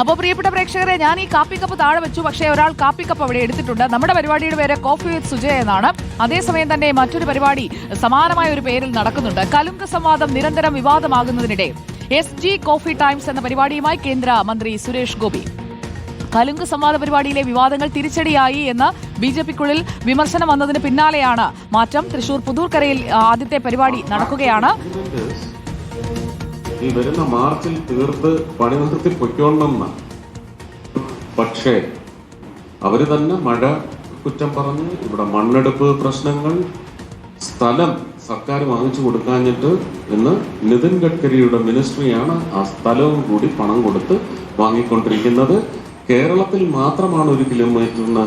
അപ്പോൾ പ്രിയപ്പെട്ട പ്രേക്ഷകരെ ഞാൻ ഈ കാപ്പി കപ്പ് താഴെ വെച്ചു. പക്ഷേ ഒരാൾ കാപ്പി കപ്പ് അവിടെ എടുത്തിട്ടുണ്ട്. നമ്മുടെ പരിപാടിയുടെ പേര് കോഫി വിത്ത് സുജയ എന്നാണ്. അതേസമയം തന്നെ മറ്റൊരു പരിപാടി സമാനമായ ഒരു പേരിൽ നടക്കുന്നുണ്ട്. കലുങ്ക സംവാദം നിരന്തരം വിവാദമാകുന്നതിനിടെ എസ് ജി കോഫി ടൈംസ് എന്ന പരിപാടിയുമായി കേന്ദ്ര മന്ത്രി സുരേഷ് ഗോപി. കലുങ്ക് സംവാദ പരിപാടിയിലെ വിവാദങ്ങൾ തിരിച്ചടിയായി എന്ന് ബി ജെ പിക്കുള്ളിൽ വിമർശനം വന്നതിന് പിന്നാലെയാണ് മാറ്റം. തൃശൂർ പുതൂർക്കരയിൽ ആദ്യത്തെ പരിപാടി നടക്കുകയാണ്. ഈ വരുന്ന മാർച്ചിൽ തീർത്ത് പണി നിർത്തി പൊയ്ക്കോണമെന്നാണ് പക്ഷേ അവർ തന്നെ മഴ കുറ്റം പറഞ്ഞ് ഇവിടെ മണ്ണെടുപ്പ് പ്രശ്നങ്ങൾ സ്ഥലം സർക്കാർ വാങ്ങിച്ചു കൊടുക്കാഞ്ഞിട്ട് ഇന്ന് നിതിൻ ഗഡ്കരിയുടെ മിനിസ്ട്രിയാണ് ആ സ്ഥലവും കൂടി പണം കൊടുത്ത് വാങ്ങിക്കൊണ്ടിരിക്കുന്നത്. കേരളത്തിൽ മാത്രമാണ് ഒരു കിലോമീറ്ററിന്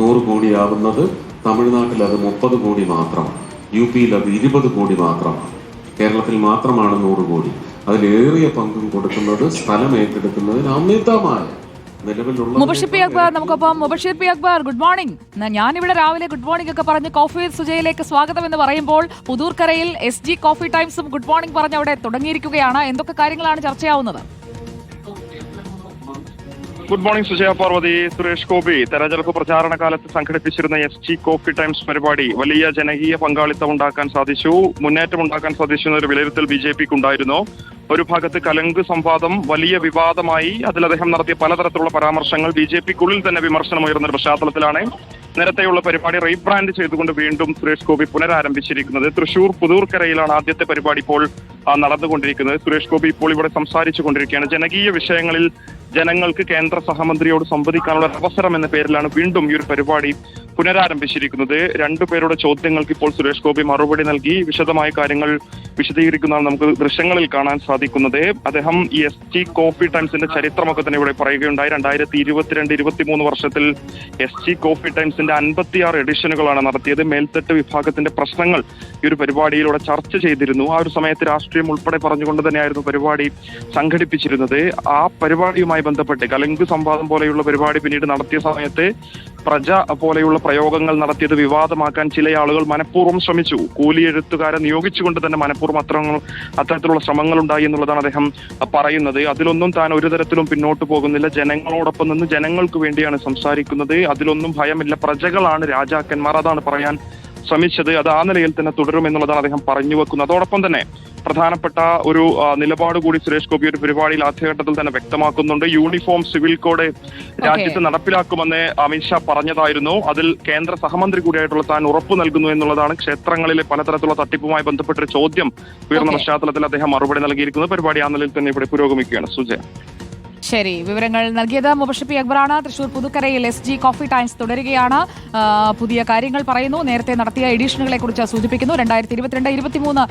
നൂറ് കോടിയാവുന്നത്. തമിഴ്നാട്ടിൽ അത് മുപ്പത് കോടി മാത്രമാണ് യു പിയിൽ അത് ഇരുപത് കോടി മാത്രമാണ് കേരളത്തിൽ മാത്രമാണ് നൂറ് കോടി. അതിലേറിയ പങ്കും കൊടുക്കുന്നത് സ്ഥലം ഏറ്റെടുക്കുന്നതിന് അമിതമായ മുബഷിർ പി അക്ബർ നമുക്കൊപ്പം Mubashir P Akbar good morning ഞാൻ ഞാനിവിടെ രാവിലെ ഗുഡ് മോർണിംഗ് ഒക്കെ പറഞ്ഞ് കോഫി വിത്ത് സുജയിലേക്ക് സ്വാഗതം എന്ന് പറയുമ്പോൾ പുതൂർക്കരയിൽ എസ് ജി കോഫി ടൈംസും ഗുഡ് മോർണിംഗ് പറഞ്ഞ് അവിടെ തുടങ്ങിയിരിക്കുകയാണ്. എന്തൊക്കെ കാര്യങ്ങളാണ് ചർച്ചയാവുന്നത് ഗുഡ് മോർണിംഗ് സുജയ പാർവതി സുരേഷ് ഗോപി. തെരഞ്ഞെടുപ്പ് പ്രചാരണ കാലത്ത് സംഘടിപ്പിച്ചിരുന്ന എസ് ജി കോഫി ടൈംസ് പരിപാടി വലിയ ജനകീയ പങ്കാളിത്തം ഉണ്ടാക്കാൻ സാധിച്ചു. മുന്നേറ്റം ഉണ്ടാക്കാൻ സാധിച്ചു എന്നൊരു വിലയിരുത്തൽ ബി ജെ പിക്ക് ഉണ്ടായിരുന്നു ഒരു ഭാഗത്ത് കലങ്ക് സംവാദം വലിയ വിവാദമായി അതിൽ അദ്ദേഹം നടത്തിയ പലതരത്തിലുള്ള പരാമർശങ്ങൾ. ബി ജെ പിക്കുള്ളിൽ തന്നെ വിമർശനം ഉയർന്ന പശ്ചാത്തലത്തിലാണ് നേരത്തെയുള്ള പരിപാടി റീബ്രാൻഡ് ചെയ്തുകൊണ്ട് വീണ്ടും സുരേഷ് ഗോപി പുനരാരംഭിച്ചിരിക്കുന്നത്. തൃശൂർ പുതൂർക്കരയിലാണ് ആദ്യത്തെ പരിപാടി ഇപ്പോൾ നടന്നുകൊണ്ടിരിക്കുന്നത്. സുരേഷ് ഗോപി ഇപ്പോൾ ഇവിടെ സംസാരിച്ചു കൊണ്ടിരിക്കുകയാണ്. ജനകീയ വിഷയങ്ങളിൽ ജനങ്ങൾക്ക് കേന്ദ്ര സഹമന്ത്രിയോട് സംവദിക്കാനുള്ള അവസരം എന്ന പേരിലാണ് വീണ്ടും ഈ ഒരു പരിപാടി പുനരാരംഭിച്ചിരിക്കുന്നത്. രണ്ടുപേരുടെ ചോദ്യങ്ങൾക്ക് ഇപ്പോൾ സുരേഷ് ഗോപി മറുപടി നൽകി. വിശദമായ കാര്യങ്ങൾ വിശദീകരിക്കുന്നതാണ് നമുക്ക് ദൃശ്യങ്ങളിൽ കാണാൻ സാധിക്കുന്നത്. അദ്ദേഹം ഈ എസ് ടി കോഫി ടൈംസിന്റെ ചരിത്രമൊക്കെ തന്നെ ഇവിടെ പറയുകയുണ്ടായി. രണ്ടായിരത്തി ഇരുപത്തിരണ്ട് ഇരുപത്തിമൂന്ന് വർഷത്തിൽ എസ് ടി കോഫി ടൈംസിന്റെ അൻപത്തിയാറ് എഡിഷനുകളാണ് നടത്തിയത്. മേൽത്തട്ട് വിഭാഗത്തിന്റെ പ്രശ്നങ്ങൾ ഈ ഒരു പരിപാടിയിലൂടെ ചർച്ച ചെയ്തിരുന്നു. ആ ഒരു സമയത്ത് രാഷ്ട്രീയം ഉൾപ്പെടെ പറഞ്ഞുകൊണ്ട് തന്നെയായിരുന്നു പരിപാടി സംഘടിപ്പിച്ചിരുന്നത്. ആ പരിപാടിയുമായി ബന്ധപ്പെട്ട് കലങ്ക് സംവാദം പോലെയുള്ള പരിപാടി പിന്നീട് നടത്തിയ സമയത്ത് പ്രജ പോലെയുള്ള പ്രയോഗങ്ങൾ നടത്തിയത് വിവാദമാക്കാൻ ചില ആളുകൾ മനഃപൂർവം ശ്രമിച്ചു. കൂലി എഴുത്തുകാരെ നിയോഗിച്ചുകൊണ്ട് തന്നെ മനഃപൂർവം അത്തരങ്ങൾ അത്തരത്തിലുള്ള ശ്രമങ്ങൾ ഉണ്ടായി എന്നുള്ളതാണ് അദ്ദേഹം പറയുന്നത്. അതിലൊന്നും താൻ ഒരു തരത്തിലും പിന്നോട്ട് പോകുന്നില്ല. ജനങ്ങളോടൊപ്പം നിന്ന് ജനങ്ങൾക്ക് വേണ്ടിയാണ് സംസാരിക്കുന്നത്. അതിലൊന്നും ഭയമില്ല. പ്രജകളാണ് രാജാക്കന്മാർ. അതാണ് പറയാൻ ശ്രമിച്ചത് അത് ആ നിലയിൽ തന്നെ തുടരും എന്നുള്ളതാണ് അദ്ദേഹം പറഞ്ഞു വെക്കുന്നത്. അതോടൊപ്പം തന്നെ പ്രധാനപ്പെട്ട ഒരു നിലപാട് കൂടി സുരേഷ് ഗോപി ഒരു പരിപാടിയിൽ ആദ്യഘട്ടത്തിൽ തന്നെ വ്യക്തമാക്കുന്നുണ്ട്. യൂണിഫോം സിവിൽ കോഡ് രാജ്യത്ത് നടപ്പിലാക്കുമെന്ന് അമിത്ഷാ പറഞ്ഞതായിരുന്നു. അതിൽ കേന്ദ്ര സഹമന്ത്രി കൂടിയായിട്ടുള്ള താൻ ഉറപ്പു നൽകുന്നു എന്നുള്ളതാണ് ക്ഷേത്രങ്ങളിലെ പലതരത്തിലുള്ള തട്ടിപ്പുമായി ബന്ധപ്പെട്ടൊരു ചോദ്യം ഉയർന്ന പശ്ചാത്തലത്തിൽ അദ്ദേഹം മറുപടി നൽകിയിരിക്കുന്നത്. പരിപാടി ആ നിലയിൽ തന്നെ ഇവിടെ പുരോഗമിക്കുകയാണ്. സുജയ. ശരി വിവരങ്ങൾ നൽകിയത് മുബഷിപ്പി അക്ബറാണ്. തൃശൂർ പുതുക്കരയിൽ എസ് ജി കോഫി ടൈംസ് തുടരുകയാണ്. പുതിയ കാര്യങ്ങൾ പറയുന്നു. നേരത്തെ നടത്തിയ എഡിഷനുകളെ കുറിച്ച് സൂചിപ്പിക്കുന്നു. രണ്ടായിരത്തി ഇരുപത്തിരണ്ട് ഇരുപത്തിമൂന്ന്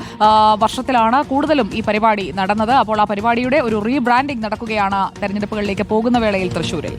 വർഷത്തിലാണ് കൂടുതലും ഈ പരിപാടി നടന്നത്. അപ്പോൾ ആ പരിപാടിയുടെ ഒരു റീബ്രാൻഡിംഗ് നടക്കുകയാണ് തെരഞ്ഞെടുപ്പുകളിലേക്ക് പോകുന്ന വേളയിൽ തൃശൂരിൽ.